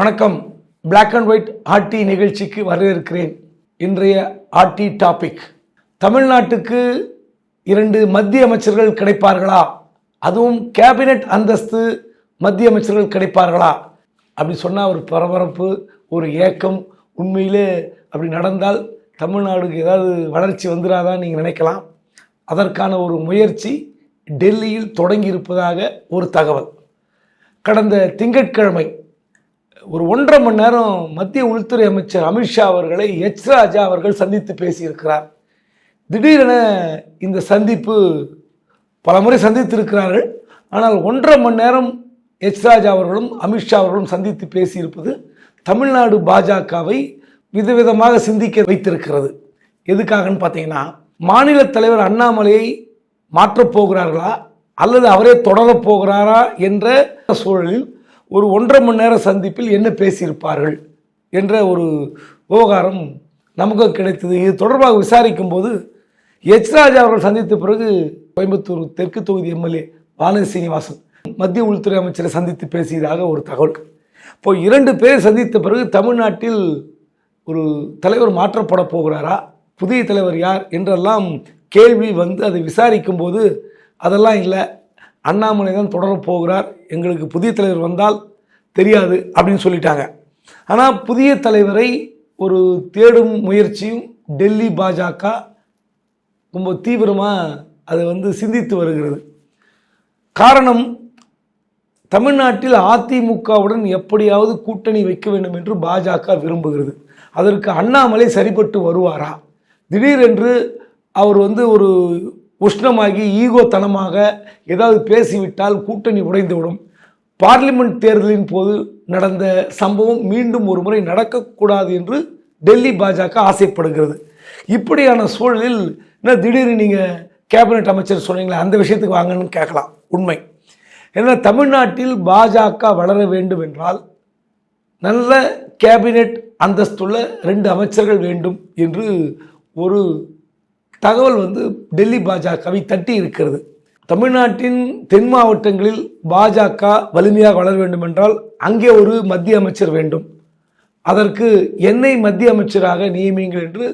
வணக்கம். Black and white RT நிகழ்ச்சிக்கு வரவேற்கிறேன். இன்றைய ஆர்டி டாபிக் தமிழ்நாட்டுக்கு இரண்டு மத்திய அமைச்சர்கள் கிடைப்பார்களா? அதுவும் கேபினெட் அந்தஸ்து மத்திய அமைச்சர்கள் கிடைப்பார்களா? அப்படி சொன்னால் ஒரு பரபரப்பு ஒரு ஏக்கம் உண்மையிலே அப்படி நடந்தால் தமிழ்நாடுக்கு ஏதாவது வளர்ச்சி வந்துடாதான்னு நீங்கள் நினைக்கலாம். அதற்கான ஒரு முயற்சி டெல்லியில் தொடங்கி இருப்பதாக ஒரு தகவல். கடந்த திங்கட்கிழமை ஒரு ஒன்றரை மணி நேரம் மத்திய உள்துறை அமைச்சர் அமித்ஷா அவர்களை எச் ராஜா அவர்கள் சந்தித்து பேசியிருக்கிறார். திடீரென இந்த சந்திப்பு பல முறை சந்தித்திருக்கிறார்கள். ஆனால் ஒன்றரை மணி நேரம் எச் ராஜா அவர்களும் அமித்ஷா அவர்களும் சந்தித்து பேசியிருப்பது தமிழ்நாடு பாஜகவை விதவிதமாக சிந்திக்க வைத்திருக்கிறது. எதுக்காகன்னு பார்த்தீங்கன்னா மாநில தலைவர் அண்ணாமலையை மாற்றப் போகிறார்களா அல்லது அவரே தொடரப் போகிறாரா என்ற சூழலில் ஒரு ஒன்றரை மணி நேர சந்திப்பில் என்ன பேசியிருப்பார்கள் என்ற ஒரு விவகாரம் நமக்கு கிடைத்தது. இது தொடர்பாக விசாரிக்கும் போது எச் ராஜா அவர்கள் சந்தித்த பிறகு கோயம்புத்தூர் தெற்கு தொகுதி எம்எல்ஏ வானதி சீனிவாசன் மத்திய உள்துறை அமைச்சரை சந்தித்து பேசியதாக ஒரு தகவல். இப்போ இரண்டு பேரை சந்தித்த பிறகு தமிழ்நாட்டில் ஒரு தலைவர் மாற்றப்பட போகிறாரா? புதிய தலைவர் யார்? என்றெல்லாம் கேள்வி வந்து அதை விசாரிக்கும் போது அதெல்லாம் இல்லை. அண்ணாமலை தான் தொடரப் போகிறார். எங்களுக்கு புதிய தலைவர் வந்தால் தெரியாது அப்படின்னு சொல்லிட்டாங்க. ஆனால் புதிய தலைவரை ஒரு தேடும் முயற்சியும் டெல்லி பாஜக ரொம்ப தீவிரமாக அதை வந்து சிந்தித்து வருகிறது. காரணம் தமிழ்நாட்டில் அதிமுகவுடன் எப்படியாவது கூட்டணி வைக்க வேண்டும் என்று பாஜக விரும்புகிறது. அதற்கு அண்ணாமலை சரிப்பட்டு வருவாரா? திடீரென்று அவர் வந்து ஒரு உஷ்ணமாகி ஈகோ தனமாக ஏதாவது பேசிவிட்டால் கூட்டணி உடைந்துவிடும். பார்லிமெண்ட் தேர்தலின் போது நடந்த சம்பவம் மீண்டும் ஒரு முறை நடக்கக்கூடாது என்று டெல்லி பாஜக ஆசைப்படுகிறது. இப்படியான சூழலில் என்ன திடீர்னு நீங்கள் கேபினட் அமைச்சர் சொன்னீங்களே அந்த விஷயத்துக்கு வாங்கன்னு கேட்கலாம். உண்மை. ஏன்னா தமிழ்நாட்டில் பாஜக வளர வேண்டும் என்றால் நல்ல கேபினெட் அந்தஸ்துள்ள ரெண்டு அமைச்சர்கள் வேண்டும் என்று ஒரு தகவல் வந்து டெல்லி பாஜகவை தட்டி இருக்கிறது. தமிழ்நாட்டின் தென் மாவட்டங்களில் பாஜக வலிமையாக வளர வேண்டும் என்றால் அங்கே ஒரு மத்திய அமைச்சர் வேண்டும். அதற்கு என்னை மத்திய அமைச்சராக நியமியுங்கள் என்று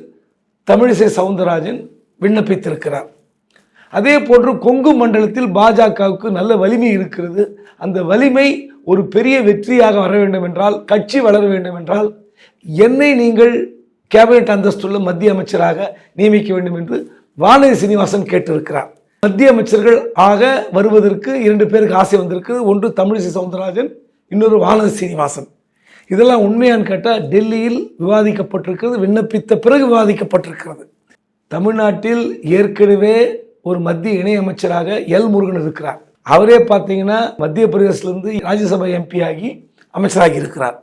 தமிழிசை சவுந்தரராஜன் விண்ணப்பித்திருக்கிறார். அதே போன்று கொங்கு மண்டலத்தில் பாஜகவுக்கு நல்ல வலிமை இருக்கிறது. அந்த வலிமை ஒரு பெரிய வெற்றியாக வர வேண்டும் என்றால் கட்சி வளர வேண்டும் என்றால் என்னை நீங்கள் கேபினெட் அந்தஸ்துள்ள மத்திய அமைச்சராக நியமிக்க வேண்டும் என்று வானதி சீனிவாசன் கேட்டிருக்கிறார். மத்திய அமைச்சர்கள் ஆக வருவதற்கு இரண்டு பேருக்கு ஆசை வந்திருக்கு ஒன்று தமிழிசை சவுந்தரராஜன் இன்னொரு வானதி சீனிவாசன். இதெல்லாம் உண்மையான்னு கேட்டால் டெல்லியில் விவாதிக்கப்பட்டிருக்கிறது விண்ணப்பித்த பிறகு விவாதிக்கப்பட்டிருக்கிறது. தமிழ்நாட்டில் ஏற்கனவே ஒரு மத்திய இணையமைச்சராக எல் முருகன் இருக்கிறார். அவரே பார்த்தீங்கன்னா மத்திய பிரதேசிலிருந்து ராஜ்யசபா எம்பி ஆகி அமைச்சராகி இருக்கிறார்.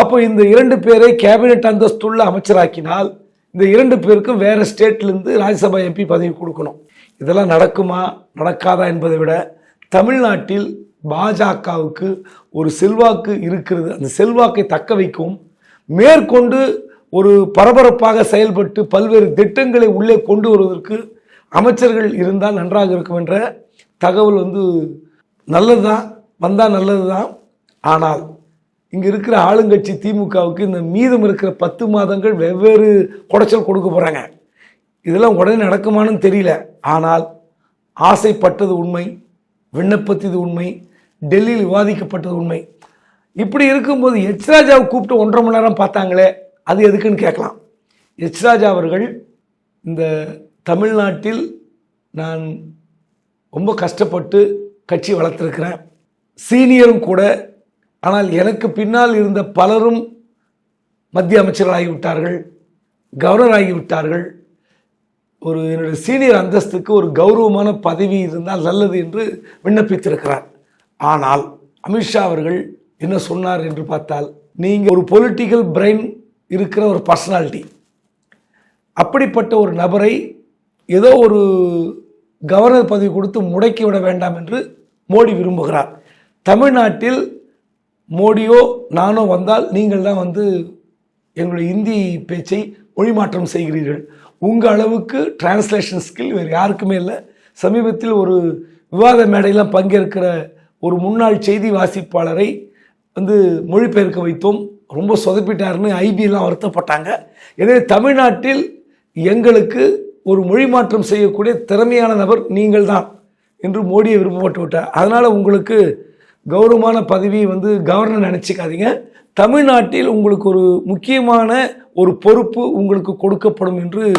அப்போ இந்த இரண்டு பேரை கேபினெட் அந்தஸ்துள்ள அமைச்சராக்கினால் இந்த இரண்டு பேருக்கும் வேறு ஸ்டேட்லேருந்து ராஜ்யசபா எம்பி பதவி கொடுக்கணும். இதெல்லாம் நடக்குமா நடக்காதா என்பதை விட தமிழ்நாட்டில் பாஜகவுக்கு ஒரு செல்வாக்கு இருக்கிறது. அந்த செல்வாக்கை தக்க வைக்கும் மேற்கொண்டு ஒரு பரபரப்பாக செயல்பட்டு பல்வேறு திட்டங்களை உள்ளே கொண்டு வருவதற்கு அமைச்சர்கள் இருந்தால் நன்றாக இருக்கும் என்ற தகவல் வந்து நல்லது தான் வந்தால் நல்லது தான் ஆனால் இங்கே இருக்கிற ஆளுங்கட்சி திமுகவுக்கு இந்த மீதம் இருக்கிற பத்து மாதங்கள் வெவ்வேறு குடைச்சல் கொடுக்க போகிறாங்க இதெல்லாம் உடனே நடக்குமான்னு தெரியல. ஆனால் ஆசைப்பட்டது உண்மை விண்ணப்பத்தது உண்மை டெல்லியில் விவாதிக்கப்பட்டது உண்மை. இப்படி இருக்கும்போது எச் ராஜாவை கூப்பிட்டு ஒன்றரை மணி நேரம் பார்த்தாங்களே அது எதுக்குன்னு கேட்கலாம். எச் ராஜா அவர்கள் இந்த தமிழ்நாட்டில் நான் ரொம்ப கஷ்டப்பட்டு கட்சி வளர்த்துருக்கிறேன். சீனியரும் கூட ஆனால் எனக்கு பின்னால் இருந்த பலரும் மத்திய அமைச்சர்களாகிவிட்டார்கள் கவர்னர் ஆகிவிட்டார்கள் ஒரு என்னுடைய சீனியர் அந்தஸ்துக்கு ஒரு கௌரவமான பதவி இருந்தால் நல்லது என்று விண்ணப்பித்திருக்கிறார். ஆனால் அமித்ஷா அவர்கள் என்ன சொன்னார் என்று பார்த்தால் நீங்கள் ஒரு பொலிட்டிக்கல் பிரெயின் இருக்கிற ஒரு பர்சனாலிட்டி அப்படிப்பட்ட ஒரு நபரை ஏதோ ஒரு கவர்னர் பதவி கொடுத்து முடக்கி விட வேண்டாம் என்று மோடி விரும்புகிறார். தமிழ்நாட்டில் மோடியோ நானோ வந்தால் நீங்கள் தான் வந்து எங்களுடைய இந்தி பேச்சை மொழிமாற்றம் செய்கிறீர்கள். உங்கள் அளவுக்கு டிரான்ஸ்லேஷன் ஸ்கில் வேறு யாருக்குமே இல்லை. சமீபத்தில் ஒரு விவாத மேடையில் பங்கேற்கிற ஒரு முன்னாள் செய்தி வாசிப்பாளரை வந்து மொழிபெயர்க்க வைத்தோம். ரொம்ப சொதப்பிட்டாருன்னு ஐபிஎல்லாம் வருத்தப்பட்டாங்க. எனவே தமிழ்நாட்டில் எங்களுக்கு ஒரு மொழி மாற்றம் செய்யக்கூடிய திறமையான நபர் நீங்கள் தான் என்று மோடியை விருப்பப்பட்டு விட்டார். அதனால் உங்களுக்கு கௌரவமான பதவி வந்து கவர்னர் நினச்சிக்காதீங்க. தமிழ்நாட்டில் உங்களுக்கு ஒரு முக்கியமான ஒரு பொறுப்பு உங்களுக்கு கொடுக்கப்படும் என்று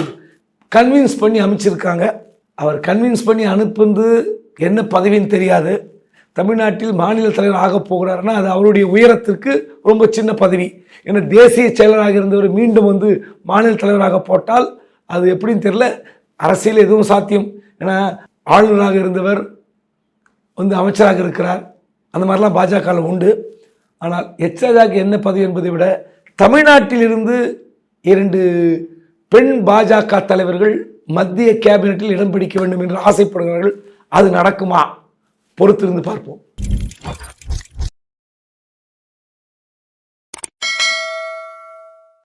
கன்வின்ஸ் பண்ணி அமைச்சிருக்காங்க. அவர் கன்வின்ஸ் பண்ணி அனுப்புந்து என்ன பதவின்னு தெரியாது. தமிழ்நாட்டில் மாநில தலைவர் ஆக போகிறாருன்னா அது அவருடைய உயரத்திற்கு ரொம்ப சின்ன பதவி. ஏன்னா தேசிய செயலராக இருந்தவர் மீண்டும் வந்து மாநில தலைவராக போட்டால் அது எப்படின்னு தெரியல. அரசியல் எதுவும் சாத்தியம். ஏன்னா ஆளுநராக இருந்தவர் வந்து அமைச்சராக இருக்கிறார். அந்த மாதிரிலாம் பாஜகவில் உண்டு. ஆனால் எச் ராஜாவுக்கு என்ன பதவி என்பதை விட தமிழ்நாட்டிலிருந்து இரண்டு பெண் பாஜக தலைவர்கள் மத்திய கேபினட்டில் இடம் பிடிக்க வேண்டும் என்று ஆசைப்படுகிறார்கள். அது நடக்குமா? பொறுத்திருந்து பார்ப்போம்.